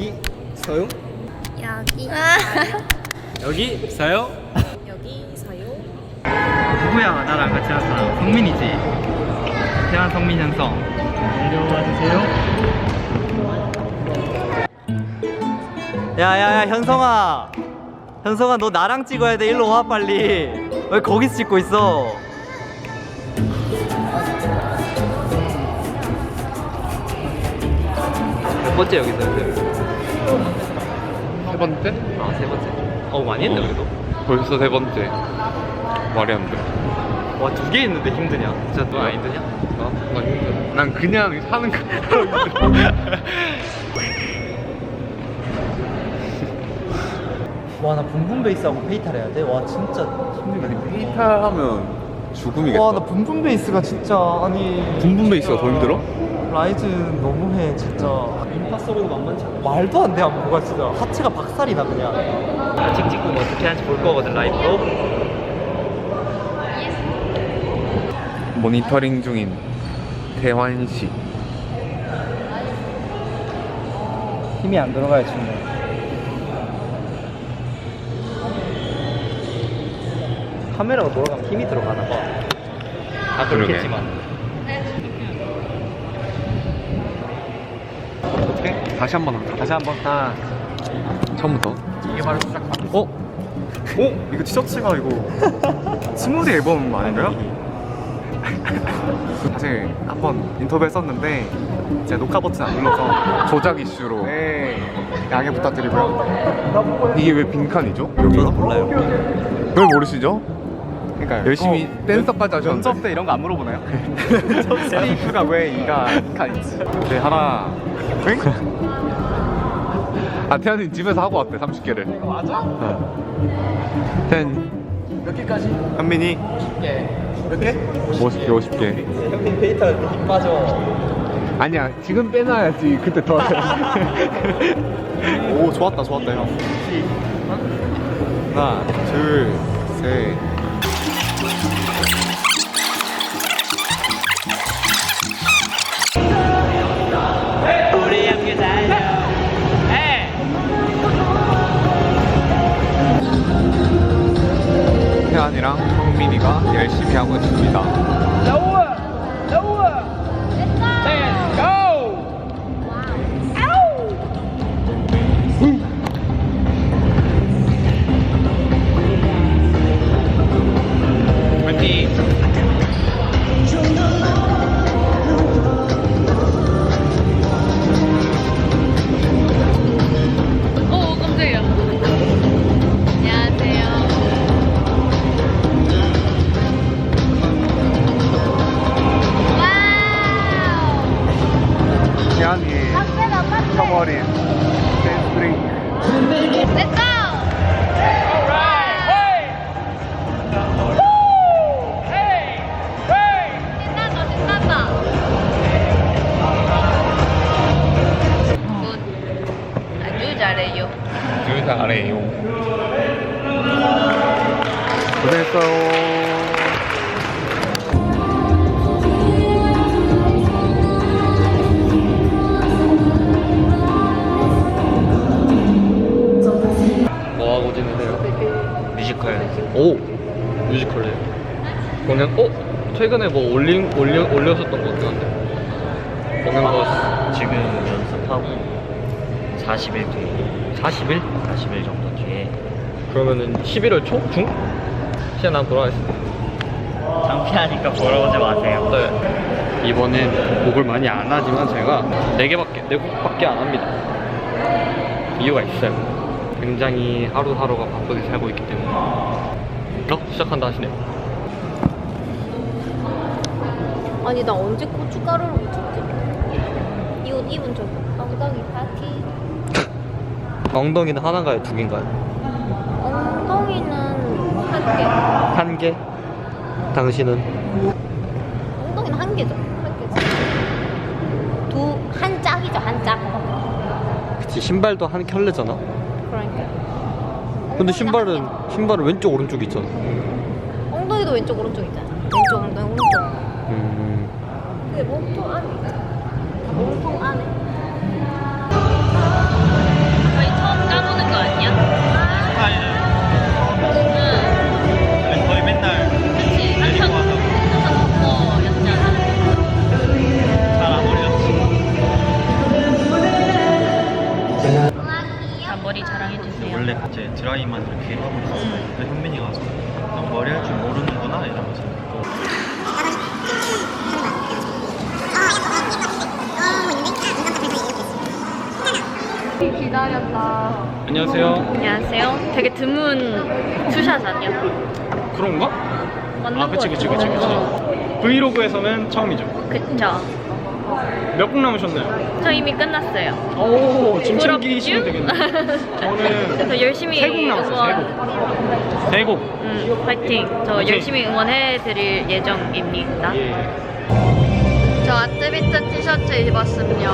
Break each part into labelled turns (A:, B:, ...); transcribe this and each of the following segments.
A: 여기 서요?
B: 여기
A: 여기 서요?
B: 여기 서요.
A: 누구야 나랑 같이 한 사람? 성민이지? 태안 성민 현성 내려와 주세요 야야야 현성아 현성아 너 나랑 찍어야 돼 일로 와 빨리 왜 거기서 찍고 있어 몇 번째 여기서 근데?
C: 세 번째?
A: 아 세 번째 어 많이 했네 그래도
C: 벌써 세 번째. 말이 안 돼.
A: 와 두개 했는데 힘드냐 진짜 너 안 힘드냐?
C: 어? 난 힘들어. 난 그냥 사는 거.
A: 와나 붐붐 베이스하고 페이탈 해야 돼? 와 진짜 힘들겠네
C: 페이탈 하면 죽음이겠다.
A: 와나 붐붐 베이스가 진짜 아니
C: 붐붐 베이스가 더 힘들어?
A: 라이즈는 너무해 진짜 소리도 만만치 않아 말도 안 돼 안무가 진짜 하체가 박살이 나 그냥 아직 찍고 뭐 어떻게 하는지 볼 거거든 라이브로
C: 모니터링 중인 대환 씨.
A: 힘이 안 들어가야 춤네 카메라가 돌아가면 힘이 들어가나 봐. 다
C: 그러게.
A: 그렇겠지만. 어떻게?
C: 다시 한번 하자.
A: 다시 한번 다
C: 처음부터.
A: 이게 바로 시작.
D: 어? 어? 이거 티셔츠가 이거 스무디 앨범 아닌가요? 사실 한 번 인터뷰 했었는데 제가 녹화 버튼 안 눌러서
C: 조작 이슈로.
D: 네 양해 부탁드리고요
C: 이게 왜 빈칸이죠?
A: 저도 몰라요.
C: 왜 모르시죠?
D: 그러니까
C: 열심히
D: 어,
C: 댄서까지 하셨는데.
D: 면접 때 이런 거 안 물어보나요? 스테이프가 왜 이가 이칸 있지? 네 하나 윙?
C: 아, 태현이 집에서 하고 왔대, 30개를.
D: 맞아?
C: 태현
A: 몇 개까지?
D: 현민이
A: 몇 개?
C: 50개, 50개.
A: 형님 페이탈 힘 빠져.
C: 아니야, 지금 빼놔야지. 그때 더.
D: 오 좋았다 좋았다 형 하나 둘셋
C: 태환이랑 성민이가 열심히 하고 있습니다.
A: 공연 어 최근에 뭐 올린 올려 올렸었던 것 같은데. 공연 거
E: 지금 연습하고 40일 뒤에
A: 40일?
E: 40일 정도 뒤에
A: 그러면은 11월 초 중? 시간 난 돌아가겠습니다.
E: 창피하니까 보러 오지 마세요.
A: 네. 이번엔 곡을 많이 안 하지만 제가 4개밖에, 4곡밖에 안 합니다. 이유가 있어요. 굉장히 하루하루가 바쁘게 살고 있기 때문에. 어? 시작한다 하시네요.
B: 아니 나 언제 고춧가루를 묻혔지? 이 옷 입은 적 엉덩이 파티.
A: 엉덩이는 하나인가요? 두 개인가요?
B: 엉덩이는 한 개.
A: 한 개? 당신은?
B: 엉덩이는 한 개죠. 한 개죠. 두한 짝이죠 한 짝.
A: 그치, 신발도 한 켤레잖아?
B: 그러니까.
A: 근데 신발은, 신발은 왼쪽, 오른쪽 있잖아.
B: 엉덩이도 왼쪽 오른쪽 있잖아. 왼쪽 엉덩이 오른쪽.
A: 음.
B: 근데 몸통 안에 있잖아. 몸통 안에. 거의 처음 까보는 거 아니야? 아, 예.
F: 스타일 자, 네, 머리 자랑해주세요.
G: 원래 이제 드라이만 이렇게 하고 있었는데 현민이가 와서 머리 할 줄 모르는구나 이러면서.
F: 기다렸다.
A: 안녕하세요.
F: 안녕하세요. 되게 드문 투샷 아니야?
A: 그런가?
F: 맞는
A: 아, 그치,
F: 거
A: 그치. 그치, 그치.
F: 어,
A: 브이로그에서는 처음이죠.
F: 그쵸.
A: 몇 곡 남으셨나요?
F: 저 이미 끝났어요.
A: 오, 지금
F: 부럽죠?
A: 챙기시면 되겠네요. 저는
F: 그래서 열심히
A: 세곡 남았어요, 세
F: 응원.
A: 곡. 세 곡.
F: 음, 파이팅. 저
A: 오케이.
F: 열심히 응원해드릴 예정입니다.
A: 예.
F: 저 아트비트 티셔츠 입었습니다.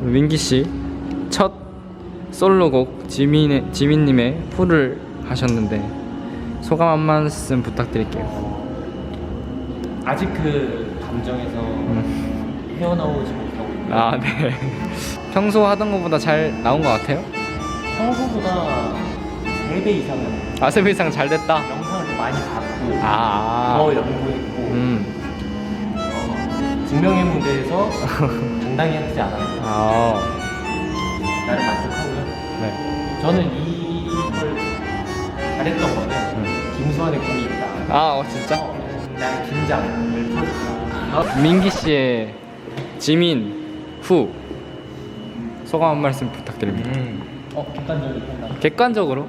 H: 민기 씨 첫 솔로곡 지민의 지민님의 풀을 하셨는데 소감 한 말씀 부탁드릴게요.
I: 아직 그 감정에서 헤어나오지 못하고 있고
H: 아 네. 평소 하던 것보다 잘 나온 것 같아요?
I: 평소보다 3배 이상은
H: 아 세배 이상 잘 됐다.
I: 영상을 좀 많이 봤고
H: 아.
I: 더 연구했고
H: 음.
I: 어, 증명의 무대에서 당당히 하지 않았나
H: 아.
I: 나를 만족하고요
H: 네.
I: 저는 이걸 잘했던 거는
H: 음.
I: 김수환의 꿈이 있다
H: 아 어, 진짜?
I: 어, 나의 긴장을 풀어줬다
H: 민기 씨의 지민 후 소감 한 말씀 부탁드립니다.
I: 어 객관적인 판단
H: 객관적으로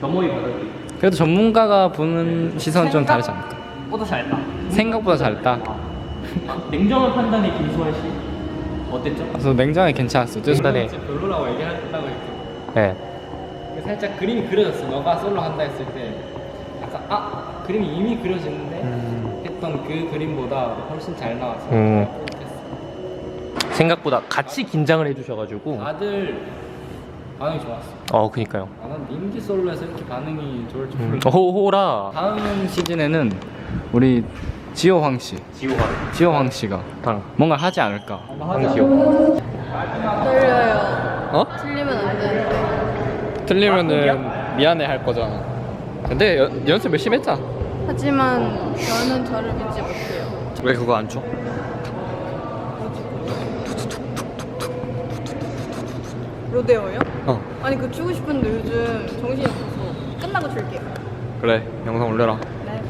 I: 겸허히 받아들이
H: 그래도 전문가가 보는 시선은 좀 다르지 않을까?
I: 보다 잘했다
H: 생각보다 잘했다.
I: 냉정한 판단의 김수환 씨 어땠죠?
H: 그래서 냉정하게 괜찮았어. 저
I: 판단에
H: 별로라고 얘기한다고 했고
I: 네
H: 살짝 그림이 그려졌어. 너가 솔로 한다 했을 때 약간 아 그림이 이미 그려지는데 했던 그 그림보다 훨씬 잘 나와서
I: 음.
H: 뿌듯했어.
I: 생각보다 같이 긴장을 해주셔가지고
H: 다들 반응이 좋았어.
I: 어 그니까요
H: 아, 난 민기 솔로에서 이렇게 반응이 좋을 줄 몰랐어.
I: 호호라
H: 다음 시즌에는 우리 지호 황 씨,
I: 지호가
H: 지호 황 씨가
I: 당
H: 뭔가 하지 않을까.
I: 황지호
F: 떨려요.
H: 어?
F: 틀리면 안 돼.
H: 틀리면은 미안해 할 거잖아. 근데 연, 연습 열심히 했잖아.
F: 하지만 저는 저를 믿지 못해요.
A: 왜 그거 안 줘?
J: 로데오요?
A: 어.
J: 아니 그 주고 싶은데 요즘 정신이 없어서 끝나고 줄게요.
A: 그래, 영상 올려라.
J: 네.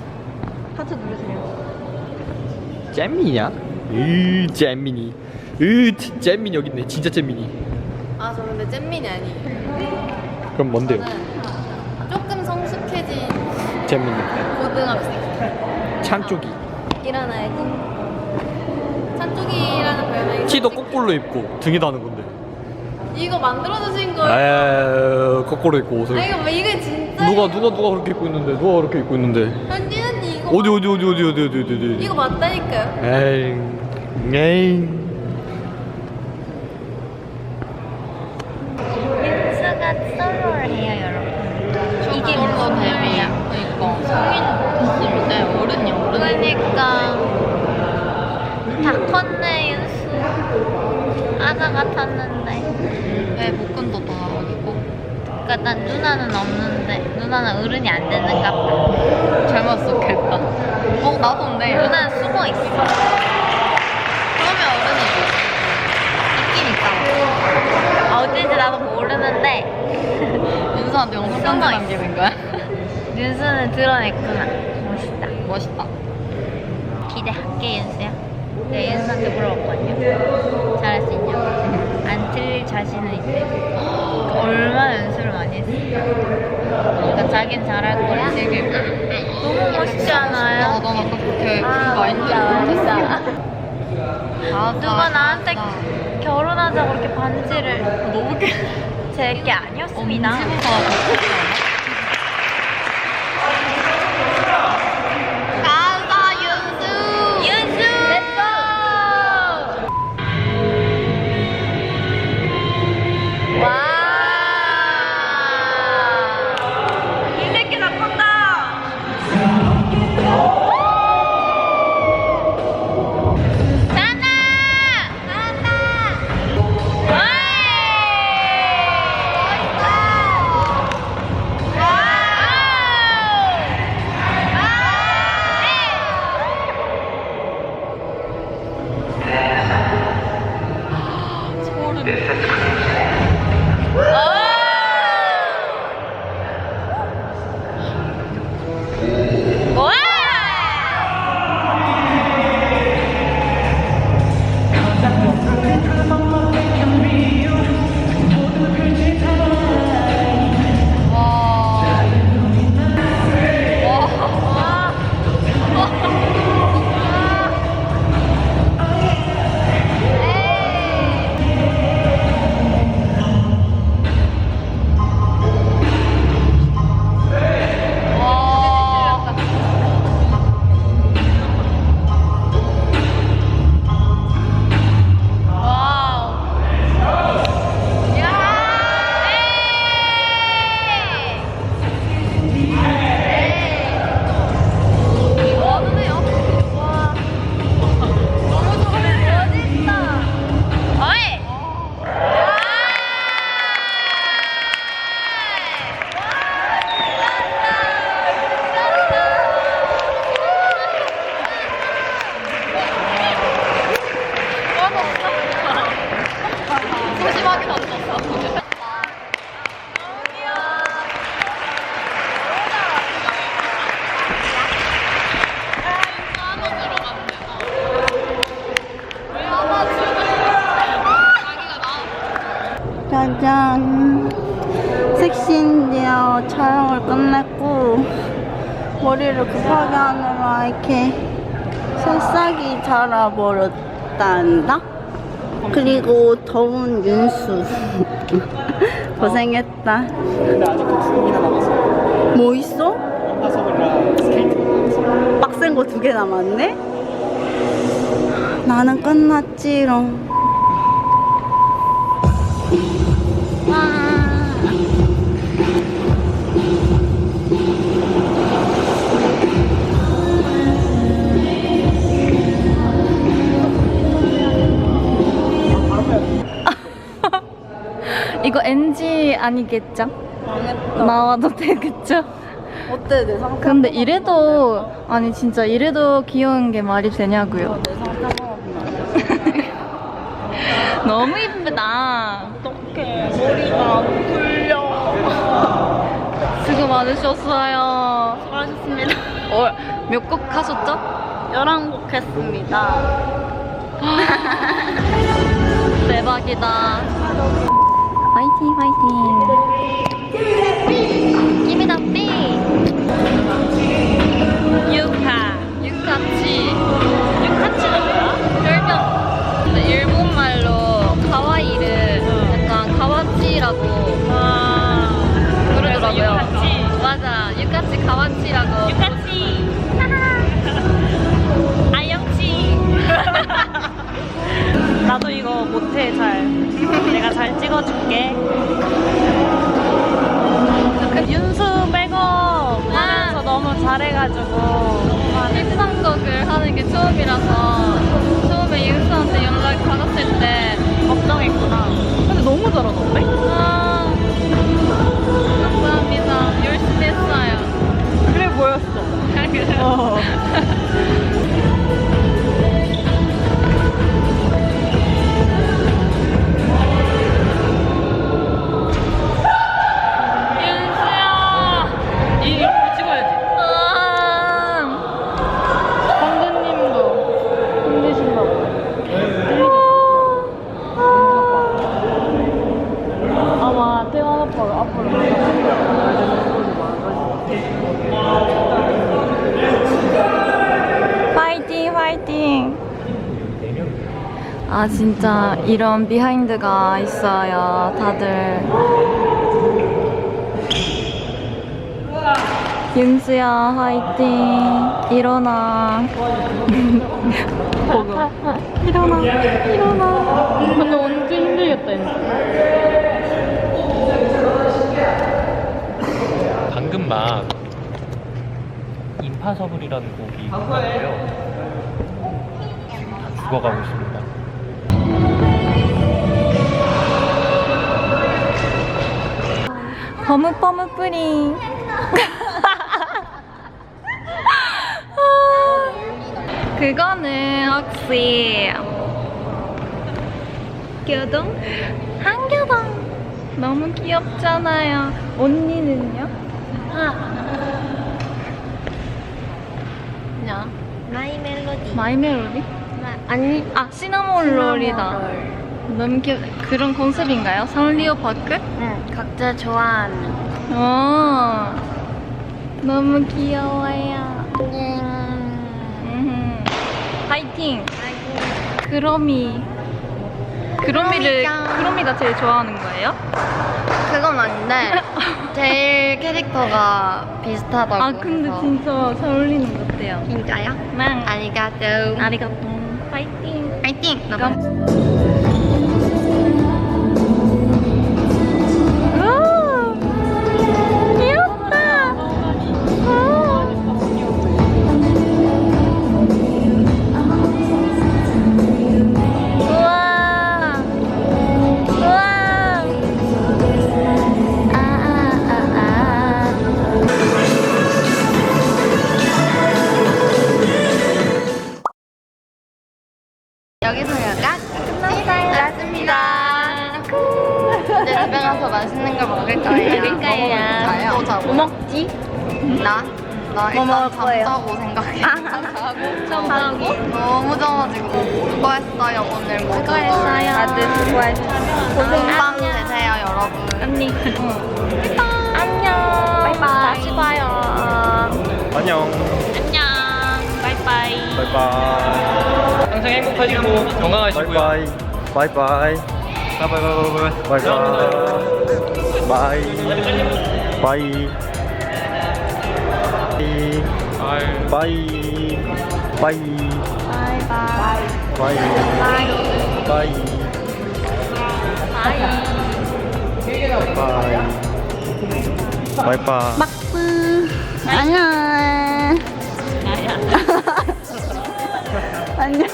J: 하트 누르세요.
A: 잼민이야? 으, 잼민이. 으, 지- 잼민이 여기 있네. 진짜 잼민이.
F: 아, 저 근데 잼민이 아니에요.
A: 그럼 뭔데요?
F: 조금 성숙해진
A: 잼민이.
F: 고등학생.
A: 찬쪽이.
F: 일어나야지. 찬쪽이라는 별명이
A: 티도 거꾸로 입고 등에도 하는 건데.
F: 이거 만들어주신 거예요.
A: 에 거꾸로 입고 옷을.
F: 아 이거 뭐 이거 진짜
A: 누가 누가 누가 그렇게 입고 있는데? 누가 그렇게 입고 있는데?
F: 이거
A: 어디 어디 어디 어디 어디 어디 어디 어디.
F: 이거 맞다니까요.
A: 에이, 에이.
F: 민수가 솔로를 해요 여러분. 이게 솔로 데뷔야. 그러니까 성인 됐을 때 어른이 어른. 그러니까 다 컸네 윤수. 아가 같았는데 보니까 난 누나는 없는데 누나는 어른이 안 되는가 봐. 잘못었겠다. 어 나도인데. 누나는 숨어 있어. 그러면 어른이지. 있긴 있다. 아 어딘지 나도 모르는데.
K: 윤수한테 영상 편지
F: 숨어 있어.
K: 남기는 거야?
F: 윤수는 드러냈구나. 멋있다.
K: 멋있다.
F: 기대할게 윤수야. 내가 윤수한테 물어봤거든요. 잘할 수 있냐고. 안 틀릴 자신은 있대. 얼마나 연습을 많이 했어. 그러니까 자기는 잘할 거야.
K: 되게
F: 너무 멋있지 않아요?
K: 야, 난 아까 그렇게
F: 아. 맞다, 맞다.
K: 아,
F: 누가 나한테 결혼하자고 이렇게 반지를
K: 너무 웃겨.
F: 제게 아니었습니다. 가
L: 이렇게 새싹이 자라버렸단다 그리고 더운 윤수 고생했다
M: 근데 아직도 두 개나 남았어.
L: 뭐 있어?
M: 화석이랑 스케이트.
L: 빡센 거 두 개 남았네? 나는 끝났지롱
K: 이거 NG 아니겠죠? 나와도 되겠죠?
L: 어때 내 상태?
K: 근데 이래도 아니 진짜 이래도 귀여운 게 말이 되냐고요?
L: 내 상태
K: 너무 이쁘다.
L: 어떡해 머리가 풀려
K: 수고 많으셨어요.
L: 수고하셨습니다
K: 어, 몇곡 하셨죠?
L: 11곡 했습니다
K: 대박이다. 화이팅 화이팅.
F: 기미다 삐.
K: 유카 유카치
N: 나도 이거 못해 잘. 내가 잘 찍어줄게. 그 윤수 백업 하면서 너무 잘해가지고
K: 일상곡을 하는 게 처음이라서 처음에 윤수한테 연락 받았을 때
N: 걱정했구나. 근데 너무 잘하던데?
K: 아, 감사합니다. 열심히 했어요.
N: 그래 보였어. 어.
K: 아 진짜 이런 비하인드가 있어요 다들 윤수야 화이팅 일어나 보고 일어나 일어나
O: 근데 언제 힘들겠다 했는데.
G: 방금 막 인파서블이라는 곡이 있는데요. 다 죽어가고 있습니다.
K: 버무버무 뿌링 그거는 혹시 교동? 한교동 너무 귀엽잖아요 언니는요?
J: 그냥 마이 멜로디.
K: 마이 멜로디?
J: 아니
K: 아 시나몬 롤이다 너무 귀엽 그런 컨셉인가요? 선리오 파크?
J: 응, 각자 좋아하는.
K: 어 너무 귀여워요 음. 파이팅 그로미 그로미를
J: 그로미짱.
K: 그로미가 제일 좋아하는 거예요?
J: 그건 아닌데 제일 캐릭터가 비슷하다고.
K: 아 근데
J: 해서.
K: 진짜 잘 어울리는 것 같아요
J: 진짜요?
K: 네
J: 아리가또.
K: 아리가또 파이팅
J: 파이팅.
K: 오,
J: 가서 맛있는 걸 먹을 거예요.
K: 먹을 거예요.
J: 뭐 먹자고?
K: 뭐 먹지?
J: 나? 나
K: 뭐
J: 일단
K: 먹을 거예요?
J: 잠자고 생각해. 잠자고?
K: 잠자고?
J: 너무 좋아가지고 수고했어요 오늘 모두.
K: 수고했어요. 다들 수고했어요.
J: 고생밤 되세요 여러분.
K: 언니. 안녕. 바이바이. 다시 봐요.
C: 안녕.
O: 안녕. 바이바이.
C: 바이바이.
G: 항상 행복하시고 건강하시고요.
C: 바이바이. 바이바이.
G: 바이바이.
C: 바이바이. 바이. 바이. 바이. 바이. 바이.
K: 바이 바이.
C: 바이. 바이. 바이. 바이 바이.
K: 막스. 안녕. 안녕.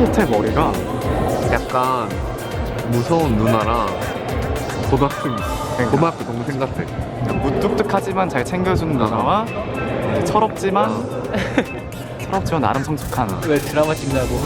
C: 소코테 머리가 약간 무서운 누나랑 고등학생 고등학교 동생 같아.
D: 무뚝뚝하지만 잘 챙겨주는 누나와 이제 철없지만 철없지만 나름 성숙한
G: 왜 드라마 찍냐고.